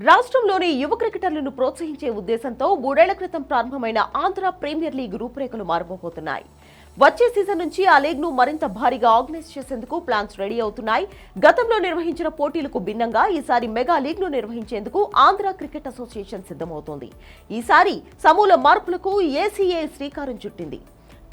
రాష్ట్రంలోని యువ క్రికెటర్లను ప్రోత్సహించే ఉద్దేశంతో మూడేళ్ళ క్రితం ప్రారంభమైన ఆంధ్ర ప్రీమియర్ లీగ్ రూపురేఖలు మారబోతున్నాయి వచ్చే సీజన్ నుంచి ఆ లీగ్ను మరింత భారీగా ఆర్గనైజ్ చేసేందుకు ప్లాన్స్ రెడీ అవుతున్నాయి. గతంలో నిర్వహించిన పోటీలకు భిన్నంగా ఈసారి మెగా లీగ్ను నిర్వహించేందుకు ఆంధ్ర క్రికెట్ అసోసియేషన్ సిద్ధమవుతోంది. ఈసారి సమూల మార్పులకు ఏసీఏ శ్రీకారం చుట్టింది.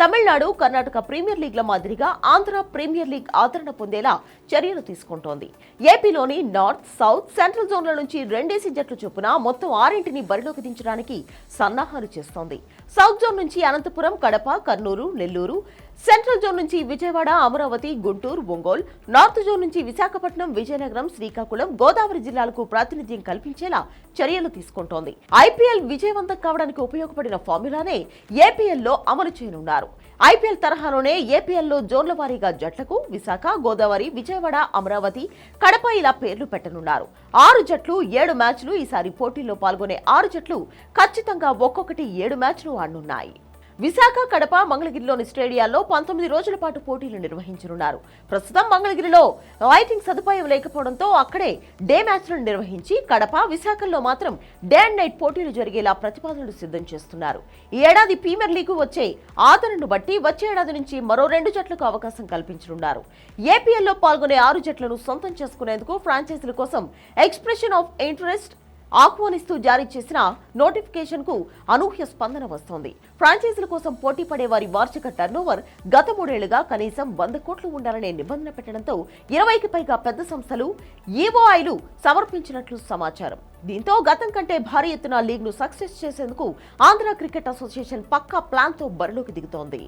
తమిళనాడు కర్ణాటక ప్రీమియర్ లీగ్ల మాదిరిగా ఆంధ్ర ప్రీమియర్ లీగ్ ఆదరణ పొందేలా చర్యలు తీసుకుంటోంది. ఏపీలోని నార్త్ సౌత్ సెంట్రల్ జోన్ల నుంచి రెండేసి జట్లు చొప్పున మొత్తం ఆరింటిని బరిలోకి దించడానికి సన్నాహాలు చేస్తోంది. సౌత్ జోన్ నుంచి అనంతపురం కడప కర్నూలు నెల్లూరు సెంట్రల్ జోన్ నుంచి విజయవాడ అమరావతి గుంటూరు ఒంగోలు నార్త్ జోన్ నుంచి విశాఖపట్నం విజయనగరం శ్రీకాకుళం గోదావరి జిల్లాలకు ప్రాతినిధ్యం కల్పించేలా చర్యలు తీసుకుంటోంది. ఐపీఎల్ విజయవంతం కావడానికి ఉపయోగపడిన ఫార్ములానే ఏపీఎల్లో అమలు చేయనున్నారు. ఐపీఎల్ తరహాలోనే ఏపీఎల్లో జోన్ల వారీగా జట్లకు విశాఖ గోదావరి విజయవాడ అమరావతి కడప ఇలా పేర్లు పెట్టనున్నారు. ఆరు జట్లు ఏడు మ్యాచ్లు ఈసారి పోటీల్లో పాల్గొనే ఆరు జట్లు ఖచ్చితంగా ఒక్కొక్కటి ఏడు మ్యాచ్లు ఆడనున్నాయి. విశాఖ కడప మంగళగిరిలోని స్టేడియాల్లో పంతొమ్మిది రోజుల పాటు పోటీలు నిర్వహించనున్నారు. ప్రస్తుతం మంగళగిరిలో లైటింగ్ సదుపాయం లేకపోవడంతో అక్కడే డే మ్యాచ్లను నిర్వహించి కడప విశాఖల్లో మాత్రం డే అండ్ నైట్ పోటీలు జరిగేలా ప్రతిపాదనలు సిద్ధం చేస్తున్నారు. ఈ ఏడాది ప్రీమియర్ లీగ్ వచ్చే ఆదరణను బట్టి వచ్చే ఏడాది నుంచి మరో రెండు జట్లకు అవకాశం కల్పించనున్నారు. ఏపీఎల్లో పాల్గొనే ఆరు జట్లను సొంతం చేసుకునేందుకు ఫ్రాంచైజీల కోసం ఎక్స్ప్రెషన్ ఆఫ్ ఇంట్రెస్ట్ ఆహ్వానిస్తూ జారీ చేసిన నోటిఫికేషన్కు అనూహ్య స్పందన వస్తోంది. ఫ్రాంచైజీల కోసం పోటీ పడే వారి వార్షిక టర్నోవర్ గత మూడేళ్ళుగా కనీసం వంద కోట్లు ఉండాలనే నిబంధన పెట్టడంతో ఇరవైకి పైగా పెద్ద సంస్థలు ఈఓఐలు సమర్పించినట్లు సమాచారం. దీంతో గతం కంటే భారీ ఎత్తున లీగ్ను సక్సెస్ చేసేందుకు ఆంధ్ర క్రికెట్ అసోసియేషన్ పక్కా ప్లాన్తో బరిలోకి దిగుతోంది.